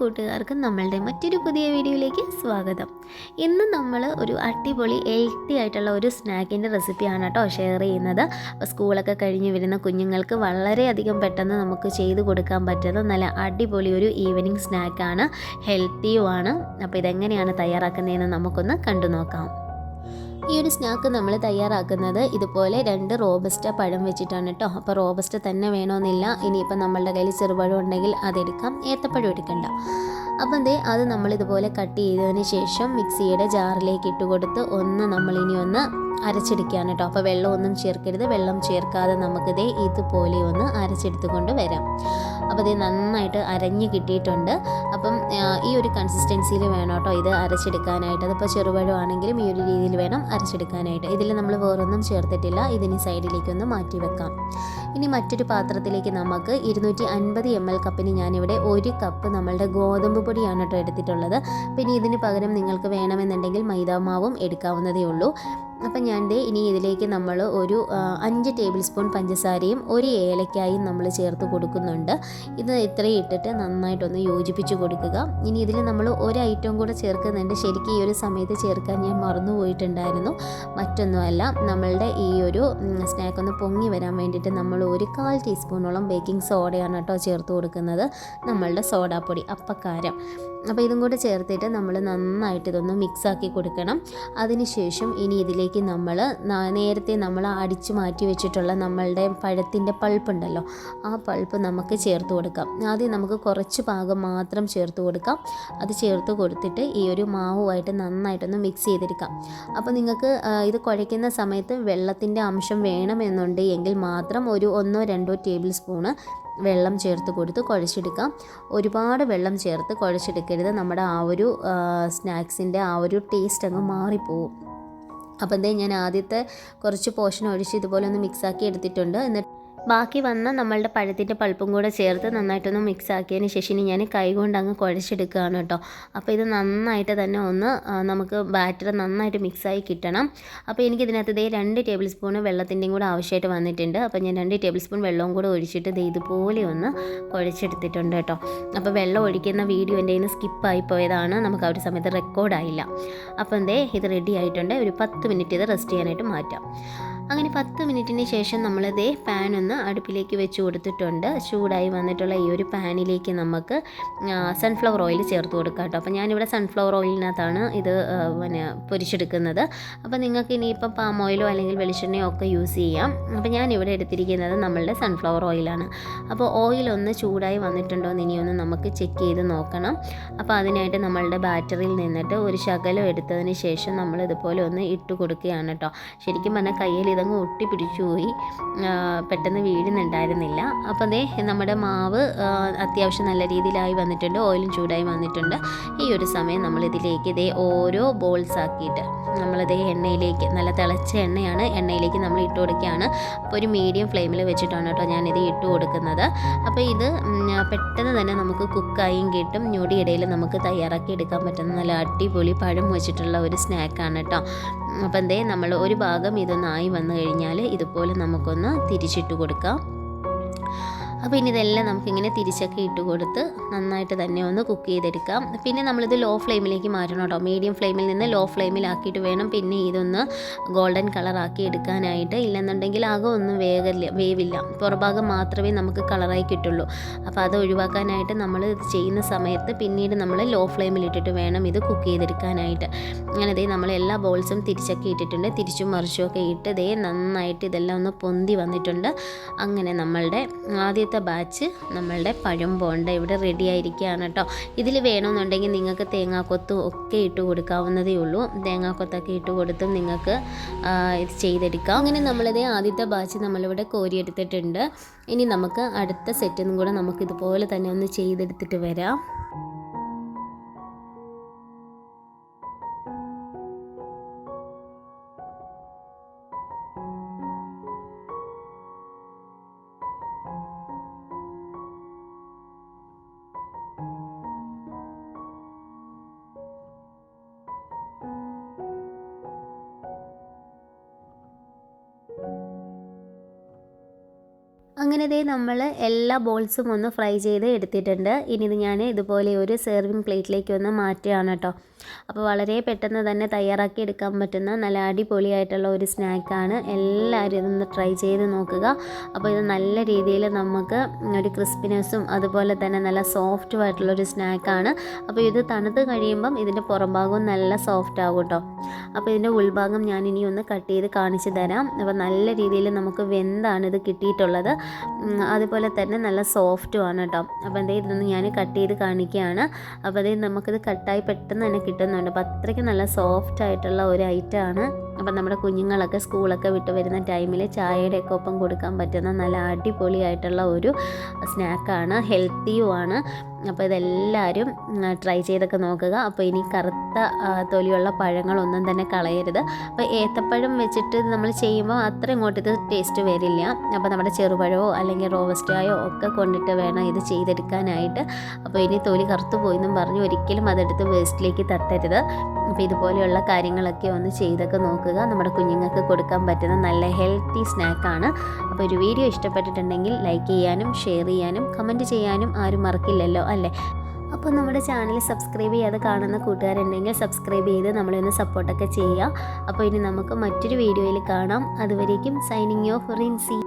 കൂട്ടുകാർക്കും നമ്മളുടെ മറ്റൊരു പുതിയ വീഡിയോയിലേക്ക് സ്വാഗതം. ഇന്ന് നമ്മൾ ഒരു അടിപൊളി ഹെൽത്തി ആയിട്ടുള്ള ഒരു സ്നാക്കിന്റെ റെസിപ്പിയാണ് കേട്ടോ ഷെയർ ചെയ്യുന്നത്. സ്കൂളൊക്കെ കഴിഞ്ഞ് വരുന്ന കുഞ്ഞുങ്ങൾക്ക് വളരെയധികം പെട്ടെന്ന് നമുക്ക് ചെയ്തു കൊടുക്കാൻ പറ്റുന്ന നല്ല അടിപൊളി ഒരു ഈവനിങ് സ്നാക്കാണ് ഹെൽത്തിയുമാണ് അപ്പോൾ ഇതെങ്ങനെയാണ് തയ്യാറാക്കുന്നതെന്ന് നമുക്കൊന്ന് കണ്ടു നോക്കാം. ഈ ഒരു സ്നാക്ക് നമ്മൾ തയ്യാറാക്കുന്നത് ഇതുപോലെ രണ്ട് റോബസ്റ്റ പഴം വെച്ചിട്ടാണ് കേട്ടോ. അപ്പോൾ റോബസ്റ്റ തന്നെ വേണമെന്നില്ല ഇനിയിപ്പോൾ നമ്മളുടെ കയ്യിൽ ചെറുപഴം ഉണ്ടെങ്കിൽ അതെടുക്കാം. ഏത്തപ്പഴം എടുക്കണ്ട. അപ്പം ദേ അത് നമ്മൾ ഇതുപോലെ കട്ട് ചെയ്തതിന് ശേഷം മിക്സിയുടെ ജാറിലേക്ക് ഇട്ട് കൊടുത്ത് ഒന്ന് നമ്മളിനി ഒന്ന് അരച്ചെടുക്കുകയാണ് കേട്ടോ. അപ്പോൾ വെള്ളമൊന്നും ചേർക്കരുത്. വെള്ളം ചേർക്കാതെ നമുക്കിതേ ഇതുപോലെ ഒന്ന് അരച്ചെടുത്തുകൊണ്ട് വരാം. അപ്പോൾ ഇത് നന്നായിട്ട് അരഞ്ഞ് കിട്ടിയിട്ടുണ്ട്. അപ്പം ഈ ഒരു കൺസിസ്റ്റൻസിയിൽ വേണം കേട്ടോ ഇത് അരച്ചെടുക്കാനായിട്ട്. അതിപ്പോൾ ചെറുപഴമാണെങ്കിലും ഈ ഒരു രീതിയിൽ വേണം അരച്ചെടുക്കാനായിട്ട്. ഇതിൽ നമ്മൾ വേറൊന്നും ചേർത്തിട്ടില്ല. ഇതിന് സൈഡിലേക്കൊന്ന് മാറ്റി വെക്കാം. ഇനി മറ്റൊരു പാത്രത്തിലേക്ക് നമുക്ക് ഇരുന്നൂറ്റി അൻപത് എം എൽ കപ്പിന് ഞാനിവിടെ ഒരു കപ്പ് നമ്മളുടെ ഗോതമ്പ് പൊടിയാണ് കേട്ടോ എടുത്തിട്ടുള്ളത്. പിന്നെ ഇതിന് പകരം നിങ്ങൾക്ക് വേണമെന്നുണ്ടെങ്കിൽ മൈദാമാവും എടുക്കാവുന്നതേ ഉള്ളൂ. അപ്പം ഞാൻ ദേ ഇനി ഇതിലേക്ക് നമ്മൾ ഒരു അഞ്ച് ടേബിൾ സ്പൂൺ പഞ്ചസാരയും ഒരു ഏലക്കായും നമ്മൾ ചേർത്ത് കൊടുക്കുന്നുണ്ട്. ഇത് ഇത്രയും ഇട്ടിട്ട് നന്നായിട്ടൊന്ന് യോജിപ്പിച്ച് കൊടുക്കുക. ഇനി ഇതിൽ നമ്മൾ ഒരു ഐറ്റം കൂടെ ചേർക്കുന്നുണ്ട്. ശരിക്കും ഈ ഒരു സമയത്ത് ചേർക്കാൻ ഞാൻ മറന്നു പോയിട്ടുണ്ടായിരുന്നു. മറ്റൊന്നുമല്ല നമ്മളുടെ ഈ ഒരു സ്നാക്ക് ഒന്ന് പൊങ്ങി വരാൻ വേണ്ടിയിട്ട് നമ്മൾ ഒരു കാൽ ടീസ്പൂണോളം ബേക്കിംഗ് സോഡയാണ് കേട്ടോ ചേർത്ത് കൊടുക്കുന്നത്. നമ്മളുടെ സോഡാപ്പൊടി അപ്പക്കാരം. അപ്പോൾ ഇതും കൂടെ ചേർത്തിട്ട് നമ്മൾ നന്നായിട്ട് ഇതൊന്ന് മിക്സാക്കി കൊടുക്കണം. അതിനുശേഷം ഇനി ഇതിലേക്ക് നമ്മൾ നേരത്തെ നമ്മൾ അടിച്ചു മാറ്റി വെച്ചിട്ടുള്ള നമ്മളുടെ പഴത്തിന്റെ പൾപ്പ് ഉണ്ടല്ലോ ആ പൾപ്പ് നമുക്ക് ചേർത്ത് കൊടുക്കാം. ആദ്യം നമുക്ക് കുറച്ച് ഭാഗം മാത്രം ചേർത്ത് കൊടുക്കാം. അത് ചേർത്ത് കൊടുത്തിട്ട് ഈ ഒരു മാവുമായിട്ട് നന്നായിട്ടൊന്ന് മിക്സ് ചെയ്തെടുക്കാം. അപ്പോൾ നിങ്ങൾക്ക് ഇത് കുഴയ്ക്കുന്ന സമയത്ത് വെള്ളത്തിന്റെ അംശം വേണമെന്നുണ്ട് എങ്കിൽ മാത്രം ഒരു ഒന്നോ രണ്ടോ ടേബിൾ സ്പൂണ് വെള്ളം ചേർത്ത് കൊടുത്ത് കുഴച്ചെടുക്കാം. ഒരുപാട് വെള്ളം ചേർത്ത് കുഴച്ചെടുക്കരുത്. നമ്മുടെ ആ ഒരു സ്നാക്സിന്റെ ആ ഒരു ടേസ്റ്റ് അങ്ങ് മാറിപ്പോവും. അപ്പം എന്തേ ഞാൻ ആദ്യത്തെ കുറച്ച് പോർഷൻ ഒഴിച്ച് ഇതുപോലെ ഒന്ന് മിക്സാക്കി എടുത്തിട്ടുണ്ട്. എന്നിട്ട് ബാക്കി വന്ന നമ്മളുടെ പഴത്തിന്റെ പൾപ്പും കൂടെ ചേർത്ത് നന്നായിട്ടൊന്ന് മിക്സ് ആക്കിയതിന് ശേഷം ഇനി ഞാൻ കൈകൊണ്ട് അങ്ങ് കുഴച്ചെടുക്കുകയാണ് കേട്ടോ. അപ്പോൾ ഇത് നന്നായിട്ട് തന്നെ ഒന്ന് നമുക്ക് ബാറ്റർ നന്നായിട്ട് മിക്സായി കിട്ടണം. അപ്പോൾ എനിക്ക് ഇതിനകത്ത് ഇതേ രണ്ട് ടേബിൾ സ്പൂൺ വെള്ളത്തിന്റെയും കൂടെ ആവശ്യമായിട്ട് വന്നിട്ടുണ്ട്. അപ്പോൾ ഞാൻ രണ്ട് ടേബിൾ സ്പൂൺ വെള്ളവും കൂടെ ഒഴിച്ചിട്ട് ഇത് ഇതുപോലെ ഒന്ന് കുഴച്ചെടുത്തിട്ടുണ്ട് കേട്ടോ. അപ്പോൾ വെള്ളം ഒഴിക്കുന്ന വീഡിയോ എന്റെ കയ്യിൽ സ്കിപ്പായി പോയതാണ്. നമുക്ക് ആ ഒരു സമയത്ത് റെക്കോർഡായില്ല അപ്പോൾ എന്തേ ഇത് റെഡി ആയിട്ടുണ്ട്. ഒരു പത്ത് മിനിറ്റ് ഇത് റെസ്റ്റ് ചെയ്യാനായിട്ട് മാറ്റാം. അങ്ങനെ പത്ത് മിനിറ്റിന് ശേഷം നമ്മളിതേ പാൻ ഒന്ന് അടുപ്പിലേക്ക് വെച്ച് കൊടുത്തിട്ടുണ്ട്. ചൂടായി വന്നിട്ടുള്ള ഈ ഒരു പാനിലേക്ക് നമുക്ക് സൺഫ്ലവർ ഓയിൽ ചേർത്ത് കൊടുക്കാം കേട്ടോ. അപ്പോൾ ഞാനിവിടെ സൺഫ്ലവർ ഓയിലിനകത്താണ് ഇത് പിന്നെ പൊരിച്ചെടുക്കുന്നത്. അപ്പോൾ നിങ്ങൾക്ക് ഇനിയിപ്പം പാം ഓയിലോ അല്ലെങ്കിൽ വെളിച്ചെണ്ണയോ ഒക്കെ യൂസ് ചെയ്യാം. അപ്പോൾ ഞാനിവിടെ എടുത്തിരിക്കുന്നത് നമ്മളുടെ സൺഫ്ലവർ ഓയിലാണ് അപ്പോൾ ഓയിൽ ഒന്ന് ചൂടായി വന്നിട്ടുണ്ടോ എന്ന് ഇനിയൊന്ന് നമുക്ക് ചെക്ക് ചെയ്ത് നോക്കണം. അപ്പോൾ അതിനായിട്ട് നമ്മളുടെ ബാറ്ററിയിൽ നിന്നിട്ട് ഒരു ശകലം എടുത്തതിന് ശേഷം നമ്മൾ ഇതുപോലെ ഒന്ന് ഇട്ട് കൊടുക്കുകയാണ് കേട്ടോ. ശരിക്കും പറഞ്ഞാൽ കയ്യിൽ ഇതങ്ങ് ഒട്ടി പിടിച്ചു പോയി പെട്ടെന്ന് വീഴുന്നുണ്ടായിരുന്നില്ല. അപ്പോൾ അതേ നമ്മുടെ മാവ് അത്യാവശ്യം നല്ല രീതിയിലായി വന്നിട്ടുണ്ട്. ഓയിലും ചൂടായി വന്നിട്ടുണ്ട്. ഈ ഒരു സമയം നമ്മളിതിലേക്ക് ഇതേ ഓരോ ബോൾസ് ആക്കിയിട്ട് നമ്മളിതേ എണ്ണയിലേക്ക് നല്ല തിളച്ച എണ്ണയാണ് എണ്ണയിലേക്ക് നമ്മൾ ഇട്ട് കൊടുക്കുകയാണ്. അപ്പോൾ ഒരു മീഡിയം ഫ്ലെയിമിൽ വെച്ചിട്ടാണ് കേട്ടോ ഞാനിത് ഇട്ട് കൊടുക്കുന്നത്. അപ്പോൾ ഇത് പെട്ടെന്ന് തന്നെ നമുക്ക് കുക്കായും കിട്ടും. ഞൊടിയിടയിൽ നമുക്ക് തയ്യാറാക്കി എടുക്കാൻ പറ്റുന്ന നല്ല അടിപൊളി പഴം വെച്ചിട്ടുള്ള ഒരു സ്നാക്കാണ് കേട്ടോ. അപ്പം എന്തേ നമ്മൾ ഒരു ഭാഗം ഇതൊന്നായി വന്നു കഴിഞ്ഞാൽ ഇതുപോലെ നമുക്കൊന്ന് തിരിച്ചിട്ട് കൊടുക്കാം. അപ്പോൾ ഇനി ഇതെല്ലാം നമുക്കിങ്ങനെ തിരിച്ചൊക്കെ ഇട്ട് കൊടുത്ത് നന്നായിട്ട് തന്നെ ഒന്ന് കുക്ക് ചെയ്തെടുക്കാം. പിന്നെ നമ്മളിത് ലോ ഫ്ലെയിമിലേക്ക് മാറ്റണം കേട്ടോ. മീഡിയം ഫ്ലെയിമിൽ നിന്ന് ലോ ഫ്ലെയിമിലാക്കിയിട്ട് വേണം പിന്നെ ഇതൊന്ന് ഗോൾഡൻ കളറാക്കി എടുക്കാനായിട്ട്. ഇല്ലെന്നുണ്ടെങ്കിൽ ആകെ ഒന്നും വേഗില്ല വേവില്ല. പുറഭാഗം മാത്രമേ നമുക്ക് കളറായി കിട്ടുള്ളൂ. അപ്പോൾ അത് ഒഴിവാക്കാനായിട്ട് നമ്മൾ ഇത് ചെയ്യുന്ന സമയത്ത് പിന്നീട് നമ്മൾ ലോ ഫ്ലെയിമിൽ ഇട്ടിട്ട് വേണം ഇത് കുക്ക് ചെയ്തെടുക്കാനായിട്ട്. അങ്ങനെ ദേ നമ്മൾ എല്ലാ ബോൾസും തിരിച്ചൊക്കെ ഇട്ടിട്ടുണ്ട്. തിരിച്ചും മറിച്ചും ഒക്കെ ഇട്ട് ദേ നന്നായിട്ട് ഇതെല്ലാം ഒന്ന് പൊന്തി വന്നിട്ടുണ്ട്. അങ്ങനെ നമ്മളുടെ ആദ്യത്തെ ബാച്ച് നമ്മളുടെ പഴം ബോണ്ട ഇവിടെ റെഡി ആയിരിക്കുകയാണ് കേട്ടോ. ഇതിൽ വേണമെന്നുണ്ടെങ്കിൽ നിങ്ങൾക്ക് തേങ്ങാക്കൊത്തും ഒക്കെ ഇട്ട് കൊടുക്കാവുന്നതേ ഉള്ളൂ. തേങ്ങാക്കൊത്തൊക്കെ ഇട്ട് കൊടുത്തും നിങ്ങൾക്ക് ഇത് ചെയ്തെടുക്കാം. അങ്ങനെ നമ്മളിത് ആദ്യത്തെ ബാച്ച് നമ്മളിവിടെ കോരിയെടുത്തിട്ടുണ്ട്. ഇനി നമുക്ക് അടുത്ത സെറ്റും കൂടെ നമുക്ക് ഇതുപോലെ തന്നെ ഒന്ന് ചെയ്തെടുത്തിട്ട് വരാം. അങ്ങനെ ഇതേ നമ്മൾ എല്ലാ ബോൾസും ഒന്ന് ഫ്രൈ ചെയ്ത് എടുത്തിട്ടുണ്ട്. ഇനി ഇത് ഞാൻ ഇതുപോലെ ഒരു സെർവിങ് പ്ലേറ്റിലേക്ക് ഒന്ന് മാറ്റുകയാണ് കേട്ടോ. അപ്പോൾ വളരെ പെട്ടെന്ന് തന്നെ തയ്യാറാക്കി എടുക്കാൻ പറ്റുന്ന നല്ല അടിപൊളിയായിട്ടുള്ള ഒരു സ്നാക്കാണ് എല്ലാവരും ഇതൊന്ന് ട്രൈ ചെയ്ത് നോക്കുക. അപ്പോൾ ഇത് നല്ല രീതിയിൽ നമുക്ക് ഒരു ക്രിസ്പിനെസ്സും അതുപോലെ തന്നെ നല്ല സോഫ്റ്റും ആയിട്ടുള്ള ഒരു സ്നാക്കാണ് അപ്പോൾ ഇത് തണുത്ത് കഴിയുമ്പം ഇതിന്റെ പുറം ഭാഗവും നല്ല സോഫ്റ്റ് ആകും കേട്ടോ. അപ്പോൾ ഇതിന്റെ ഉൾഭാഗം ഞാൻ ഇനി ഒന്ന് കട്ട് ചെയ്ത് കാണിച്ചു തരാം. അപ്പോൾ നല്ല രീതിയിൽ നമുക്ക് വെന്താണ് ഇത് കിട്ടിയിട്ടുള്ളത്. അതുപോലെ തന്നെ നല്ല സോഫ്റ്റും ആണ് കേട്ടോ അപ്പോൾ എന്തേ ഇതൊന്ന് ഞാൻ കട്ട് ചെയ്ത് കാണിക്കുകയാണ്. അപ്പോൾ അതേ നമുക്കിത് കട്ടായി പെട്ടെന്ന് തന്നെ കിട്ടുന്നുണ്ട്. അപ്പോൾ അത്രയ്ക്ക് നല്ല സോഫ്റ്റ് ആയിട്ടുള്ള ഒരു ഐറ്റം ആണ്. അപ്പം നമ്മുടെ കുഞ്ഞുങ്ങളൊക്കെ സ്കൂളൊക്കെ വിട്ട് വരുന്ന ടൈമിൽ ചായയുടെ ഒക്കെ ഒപ്പം കൊടുക്കാൻ പറ്റുന്ന നല്ല അടിപൊളിയായിട്ടുള്ള ഒരു സ്നാക്കാണ്. ഹെൽത്തിയുമാണ് അപ്പോൾ ഇതെല്ലാവരും ട്രൈ ചെയ്തൊക്കെ നോക്കുക. അപ്പോൾ ഇനി കറുത്ത തൊലിയുള്ള പഴങ്ങളൊന്നും തന്നെ കളയരുത്. അപ്പോൾ ഏത്തപ്പഴം വെച്ചിട്ട് നമ്മൾ ചെയ്യുമ്പോൾ അത്ര ഇങ്ങോട്ട് ഇത് ടേസ്റ്റ് വരില്ല. അപ്പോൾ നമ്മുടെ ചെറുപഴമോ അല്ലെങ്കിൽ റോവസ്റ്റായോ ഒക്കെ കൊണ്ടിട്ട് വേണം ഇത് ചെയ്തെടുക്കാനായിട്ട്. അപ്പോൾ ഇനി തൊലി കറുത്തു പോയെന്നും പറഞ്ഞ് ഒരിക്കലും അതെടുത്ത് വേസ്റ്റിലേക്ക് തട്ടരുത്. അപ്പോൾ ഇതുപോലെയുള്ള കാര്യങ്ങളൊക്കെ ഒന്ന് ചെയ്തൊക്കെ നോക്കുക. നമ്മുടെ കുഞ്ഞുങ്ങൾക്ക് കൊടുക്കാൻ പറ്റുന്ന നല്ല ഹെൽത്തി സ്നാക്കാണ് അപ്പോൾ ഒരു വീഡിയോ ഇഷ്ടപ്പെട്ടിട്ടുണ്ടെങ്കിൽ ലൈക്ക് ചെയ്യാനും ഷെയർ ചെയ്യാനും കമന്റ് ചെയ്യാനും ആരും മറക്കില്ലല്ലോ. അല്ലേ അപ്പോൾ നമ്മുടെ ചാനൽ സബ്സ്ക്രൈബ് ചെയ്യാതെ കാണുന്ന കൂട്ടുകാരുണ്ടെങ്കിൽ സബ്സ്ക്രൈബ് ചെയ്ത് നമ്മളെ ഒന്ന് സപ്പോർട്ടൊക്കെ ചെയ്യുക. അപ്പോൾ ഇനി നമുക്ക് മറ്റൊരു വീഡിയോയിൽ കാണാം. അതുവരേക്കും സൈനിങ് ഓഫ് റിൻസി